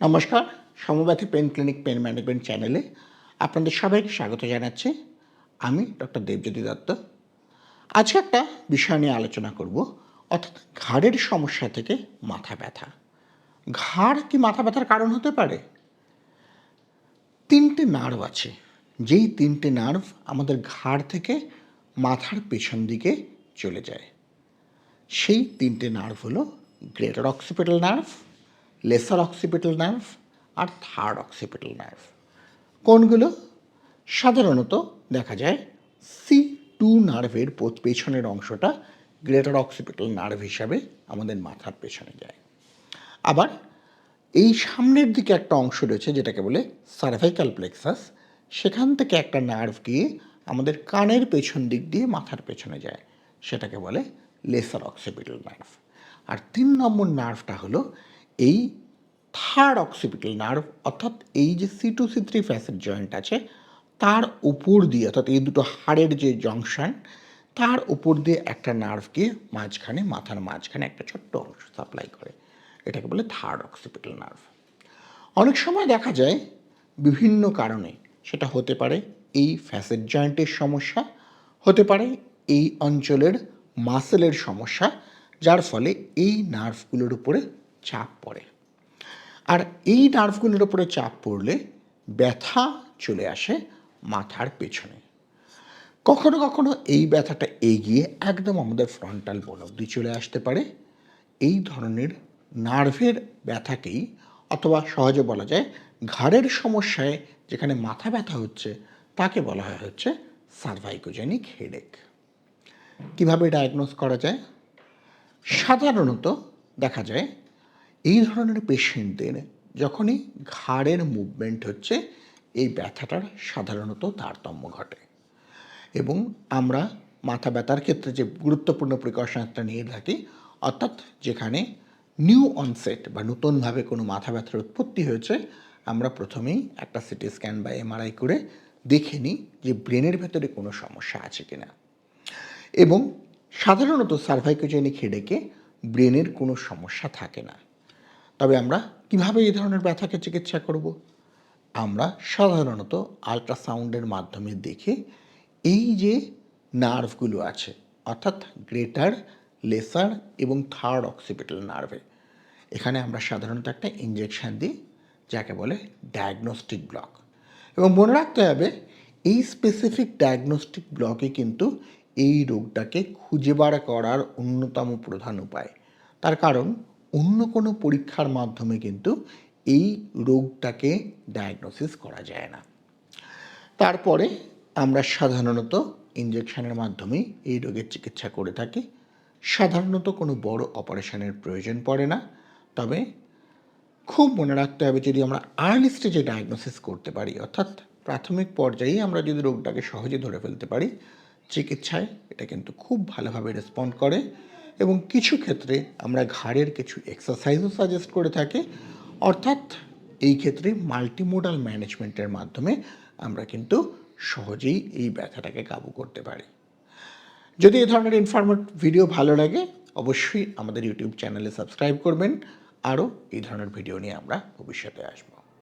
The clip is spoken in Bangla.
নমস্কার সমব্যাথী পেন ক্লিনিক পেন ম্যানেজমেন্ট চ্যানেলে আপনাদের সবাইকে স্বাগত জানাচ্ছি। আমি ডক্টর দেবজ্যোতি দত্ত। আজকে একটা বিষয় নিয়ে আলোচনা করব, অর্থাৎ ঘাড়ের সমস্যা থেকে মাথা ব্যথা। ঘাড় কি মাথা ব্যথার কারণ হতে পারে? তিনটে নার্ভ আছে। যেই তিনটে নার্ভ আমাদের ঘাড় থেকে মাথার পেছন দিকে চলে যায়। সেই তিনটে নার্ভ হলো greater occipital nerve lesser occipital nerve আর থার্ড অক্সিপিটাল নার্ভ কোনগুলো? সাধারণত দেখা যায় সি টু নার্ভের পেছনের অংশটা গ্রেটার অক্সিপিটাল নার্ভ হিসাবে আমাদের মাথার পেছনে যায়। আবার এই সামনের দিকে একটা অংশ রয়েছে যেটাকে বলে সার্ভাইকাল প্লেক্সাস সেখান থেকে একটা নার্ভ গিয়ে আমাদের কানের পেছন দিক দিয়ে মাথার পেছনে যায়। সেটাকে বলে লেসার অক্সিপিটাল নার্ভ আর তিন নম্বর নার্ভটা হলো এই থার্ড অক্সিপিটাল নার্ভ অর্থাৎ এই যে C two C three facet joint আছে, তার উপর দিয়ে, অর্থাৎ এই দুটো হাড়ের যে জংশন তার উপর দিয়ে একটা নার্ভ গিয়ে মাঝখানে, মাথার মাঝখানে একটা ছোট্ট অংশ সাপ্লাই করে। এটাকে বলে থার্ড অক্সিপিটাল নার্ভ অনেক সময় দেখা যায়, বিভিন্ন কারণে সেটা হতে পারে এই ফ্যাসেট জয়েন্টের সমস্যা, হতে পারে এই অঞ্চলের মাসেলের সমস্যা, যার ফলে এই নার্ভগুলোর উপরে চাপ পড়ে। আর এই নার্ভগুলোর উপরে চাপ পড়লে ব্যথা চলে আসে মাথার পেছনে। কখনো কখনো এই ব্যথাটা এগিয়ে একদম আমাদের ফ্রন্টাল বোন অব্দি চলে আসতে পারে। এই ধরনের নার্ভের ব্যথাকেই অথবা সহজে বলা যায় ঘাড়ের সমস্যায় যেখানে মাথা ব্যথা হচ্ছে, তাকে বলা হয় হচ্ছে সার্ভাইকোজেনিক হেডেক কীভাবে ডায়াগনোস করা যায়? সাধারণত দেখা যায় এই ধরনের পেশেন্টদের যখনই ঘাড়ের মুভমেন্ট হচ্ছে, এই ব্যথাটার সাধারণত তারতম্য ঘটে। এবং আমরা মাথা ব্যথার ক্ষেত্রে যে গুরুত্বপূর্ণ প্রিকশনটা নিয়ে থাকি, অর্থাৎ যেখানে নিউ অনসেট বা নতুনভাবে কোনো মাথা ব্যথার উৎপত্তি হয়েছে, আমরা প্রথমেই একটা সিটি স্ক্যান বা এমআরআই করে দেখে নিই যে ব্রেনের ভেতরে কোনো সমস্যা আছে কি না এবং সাধারণত সার্ভাইকোজেনিক হেডেকে ব্রেনের কোনো সমস্যা থাকে না। তবে আমরা কীভাবে এই ধরনের ব্যথাকে চিকিৎসা করব? আমরা সাধারণত আল্ট্রাসাউন্ডের মাধ্যমে দেখে এই যে নার্ভগুলো আছে, অর্থাৎ গ্রেটার, লেসার এবং থার্ড অক্সিপিটাল নার্ভে। এখানে আমরা সাধারণত একটা ইঞ্জেকশন দিই, যাকে বলে ডায়াগনস্টিক ব্লক। এবং মনে রাখতে হবে, এই স্পেসিফিক ডায়াগনস্টিক ব্লকে কিন্তু এই রোগটাকে খুঁজে বার করার অন্যতম প্রধান উপায়। তার কারণ অন্য কোনো পরীক্ষার মাধ্যমে কিন্তু এই রোগটাকে ডায়াগনোসিস করা যায় না। তারপরে আমরা সাধারণত ইঞ্জেকশনের মাধ্যমেই এই রোগের চিকিৎসা করে থাকি। সাধারণত কোনো বড় অপারেশনের প্রয়োজন পড়ে না। তবে খুব মনে রাখতে হবে যদি আমরা আর্লি স্টেজে ডায়াগনোসিস করতে পারি, অর্থাৎ প্রাথমিক পর্যায়েই আমরা যদি রোগটাকে সহজে ধরে ফেলতে পারি, চিকিৎসায় এটা কিন্তু খুব ভালোভাবে রেসপন্ড করে। এবং কিছু ক্ষেত্রে আমরা ঘাড়ের কিছু এক্সারসাইজও সাজেস্ট করে থাকি। অর্থাৎ এই ক্ষেত্রে মাল্টিমোডাল ম্যানেজমেন্টের মাধ্যমে আমরা কিন্তু সহজেই এই ব্যথাটাকে কাবু করতে পারি। যদি এই ধরনের ইনফরমেট ভিডিও ভালো লাগে, অবশ্যই আমাদের ইউটিউব চ্যানেলে সাবস্ক্রাইব করবেন। আরও এই ধরনের ভিডিও নিয়ে আমরা ভবিষ্যতে আসব।